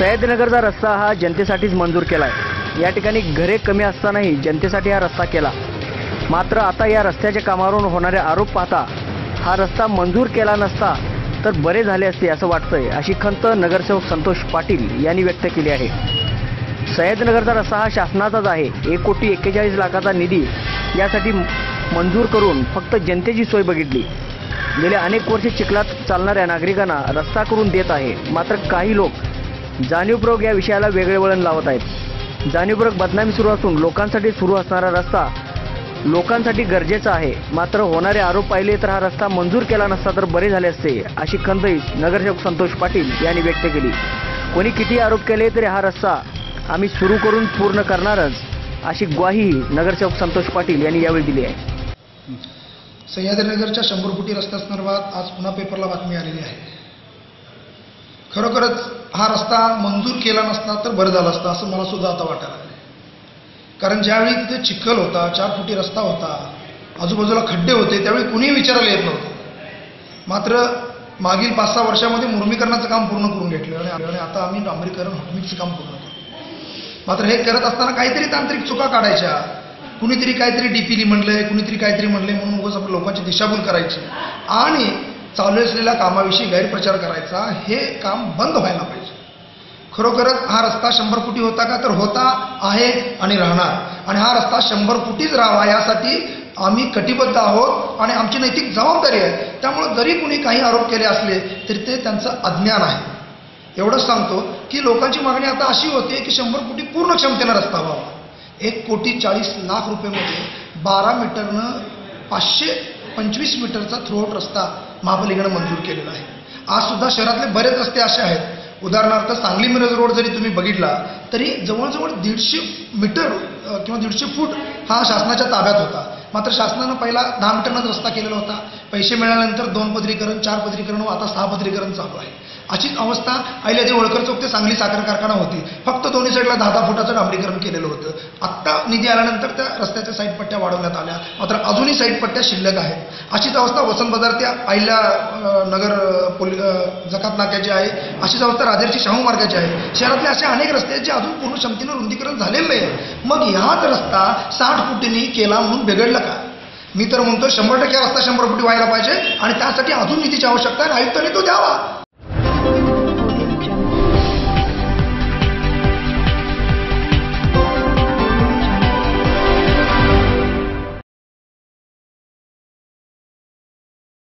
सह्याद्रीनगरचा रस्ता हा जनतेसाठीच मंजूर केला आहे या ठिकाणी घरे कमी असतानाही जनतेसाठी हा रस्ता केला. मात्र आता या रस्त्याच्या कामावरून होणारे आरोप पाहता हा रस्ता मंजूर केला नसता तर बरे झाले असते असं वाटतंय अशी खंत नगरसेवक संतोष पाटील यांनी व्यक्त केली आहे. सह्याद्रीनगरचा रस्ता हा शासनाचाच आहे. एक कोटी एक्केचाळीस लाखाचा निधी यासाठी मंजूर करून फक्त जनतेची सोय बघितली. गेल्या अनेक वर्षे चिखलात चालणाऱ्या नागरिकांना रस्ता करून देत आहे. मात्र काही लोक जाणीवपूर्वक या विषयाला वेगळे वळण लावत आहेत. जाणीवपूर्वक बदनामी सुरू असून लोकांसाठी सुरू असणारा रस्ता लोकांसाठी गरजेचा आहे. मात्र होणारे आरोप पाहिले तर हा रस्ता मंजूर केला नसता तर बरे झाले असते अशी खंतही नगरसेवक संतोष पाटील यांनी व्यक्त केली. कोणी किती आरोप केले तरी हा रस्ता आम्ही सुरू करून पूर्ण करणारच अशी ग्वाहीही नगरसेवक संतोष पाटील यांनी यावेळी दिली आहे. सह्याद्रीनगरच्या शंभर फुटी रस्त्यासंदर्भात आज पुन्हा पेपरला बातमी आलेली आहे. खरोखरच हा रस्ता मंजूर केला नसता तर बरं झालं असतं असं मला सुद्धा आता वाटायला लागलं कारण ज्यावेळी तिथे चिखल होता चार फुटी रस्ता होता आजूबाजूला खड्डे होते त्यावेळी कुणीही विचारायला येत नव्हतं. मात्र मागील पाच सहा वर्षामध्ये मुर्मीकरणाचं काम पूर्ण करून घेतलं आणि आणि आता आम्ही डांबरीकरण हटमीचं काम पूर्ण करतो मात्र हे करत असताना काहीतरी तांत्रिक चुका काढायच्या. कुणीतरी काहीतरी डीपीली म्हणलंय कुणीतरी काहीतरी म्हणलंय म्हणून उगाच आपण लोकांची दिशाभूल करायची. आणि चालू असलेल्या कामाविषयी गैरप्रचार करायचा हे काम बंद व्हायला पाहिजे. खरोखरच हा रस्ता शंभर फुटी होता का? तर होता आहे आणि राहणार. आणि हा रस्ता शंभर फुटीच राहावा यासाठी आम्ही कटिबद्ध आहोत आणि आमची नैतिक जबाबदारी आहे. त्यामुळं जरी कुणी काही आरोप केले असले तरी ते त्यांचं अज्ञान आहे. एवढंच सांगतो की लोकांची मागणी आता अशी होते की शंभर कोटी पूर्ण क्षमतेनं रस्ता व्हावा. एक कोटी चाळीस लाख रुपयेमध्ये बारा मीटरनं पाचशे पंचवीस मीटरचा थ्रूआउट रस्ता महापालिकेनं मंजूर केलेलं आहे. आज सुद्धा शहरातले बरेच रस्ते असे आहेत. उदाहरणार्थ सांगली मिरज रोड जरी तुम्ही बघितला तरी जवळजवळ दीडशे मीटर किंवा दीडशे फूट हा शासनाच्या ताब्यात होता. मात्र शासनानं पहिला दहा मीटरनंच रस्ता केलेला होता. पैसे मिळाल्यानंतर दोन पदरीकरण चार पदरीकरण व आता सहा पदरीकरण चालू आहे. अशीच अवस्था अहिल्यादेवी होळकर चौक ते सांगली साखर कारखाना होती. फक्त दोन्ही साईडला दहा दहा फुटाचं डांबरीकरण केलेलं होतं. आत्ता निधी आल्यानंतर त्या रस्त्याच्या साईड पट्ट्या वाढवण्यात आल्या. मात्र अजूनही साईड पट्ट्या शिल्लक आहेत. अशीच अवस्था वसंत बाजार त्या अहिल्या नगर अ, जकात नाक्याची आहे अशीच अवस्था राजेरची शाहू मार्गाची आहे शहरातले असे अनेक रस्ते आहेत जे अजून पूर्ण क्षमतेनं रुंदीकरण झालेलं नाही मग ह्याच रस्ता साठ फुटींनी केला म्हणून बिघडलं का? मी तर म्हणतो शंभर टक्के रस्ता शंभर फुटी व्हायला पाहिजे आणि त्यासाठी अजून निधीची आवश्यकता आहे आयुक्तांनी तो द्यावा.